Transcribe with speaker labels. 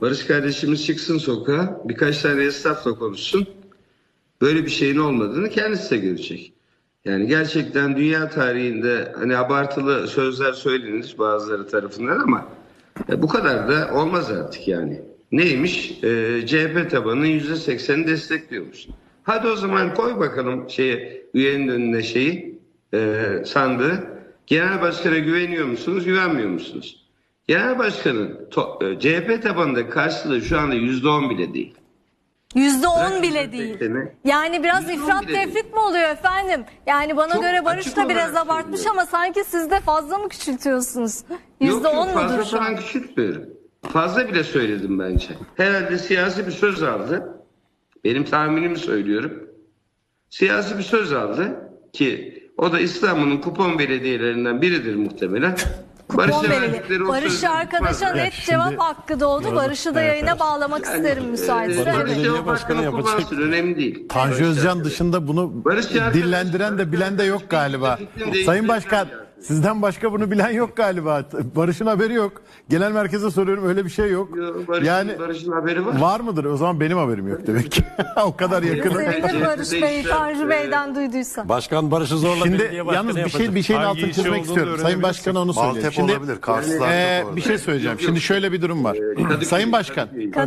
Speaker 1: Barış kardeşimiz çıksın sokağa birkaç tane esnafla konuşsun. Böyle bir şeyin olmadığını kendisi de görecek. Yani gerçekten dünya tarihinde hani abartılı sözler söylenir bazıları tarafından ama e, bu kadar da olmaz artık yani. Neymiş? E, CHP tabanının %80'ini destekliyormuş. Hadi o zaman koy bakalım şeye üyenin önüne şeyi e, sandığı. Genel başkana güveniyor musunuz, güvenmiyor musunuz? Genel başkanın to- e, CHP tabanında karşılığı şu anda %10 bile değil.
Speaker 2: Yüzde on bile
Speaker 1: yüzde
Speaker 2: değil. Yani biraz
Speaker 1: Yüzde on
Speaker 2: ifrat
Speaker 1: değil.
Speaker 2: tefrit mi oluyor efendim? Yani bana
Speaker 1: Çok
Speaker 2: göre Barış da biraz abartmış ama sanki siz de fazla mı küçültüyorsunuz? Yüzde on mudur
Speaker 1: fazla
Speaker 2: şu an?
Speaker 1: küçültmüyorum. Fazla bile söyledim bence. Herhalde siyasi bir söz aldı. Benim tahminimi söylüyorum. Siyasi bir söz aldı ki o da İstanbul'un kupon belediyelerinden biridir muhtemelen.
Speaker 2: Kupon
Speaker 1: Barış'a
Speaker 2: belirli.
Speaker 1: verdikleri o
Speaker 2: Barış
Speaker 1: sözü
Speaker 2: arkadaşa net
Speaker 3: şimdi-
Speaker 2: cevap hakkı doğdu. Barış'ı da
Speaker 3: Evet,
Speaker 2: yayına
Speaker 3: evet.
Speaker 2: bağlamak isterim müsaitse.
Speaker 1: Ee, Barış
Speaker 2: Evet.
Speaker 3: Belediye
Speaker 1: Cevap
Speaker 3: başkanı
Speaker 1: hakkını
Speaker 3: yapacak.
Speaker 1: kullansın önemli değil.
Speaker 3: Tanju
Speaker 1: Barış
Speaker 3: Özcan dışında bunu
Speaker 1: arkadaş-
Speaker 3: dillendiren de bilen de yok galiba. Sayın Başkan
Speaker 1: yani.
Speaker 3: Sizden başka bunu bilen yok galiba. Barış'ın haberi yok. Genel merkeze soruyorum öyle bir şey yok.
Speaker 1: Barış'ın,
Speaker 3: Yani
Speaker 1: Barış'ın haberi var.
Speaker 3: var mıdır? O zaman benim haberim yok demek ki. o kadar yakın.
Speaker 2: Barış Bey, Tanju Bey'den duyduysa.
Speaker 4: Başkan Barış'ı zorla
Speaker 3: Şimdi yalnız bir şey bir şeyin altını çizmek istiyorum. Sayın. Başkan'a onu söyleyeyim.
Speaker 5: Maltepe
Speaker 3: Şimdi
Speaker 5: olabilir, Karslar
Speaker 3: e, bir şey söyleyeceğim. Şimdi şöyle bir durum var.
Speaker 1: Kadıköy-
Speaker 3: Sayın Başkan
Speaker 1: Kadıköy-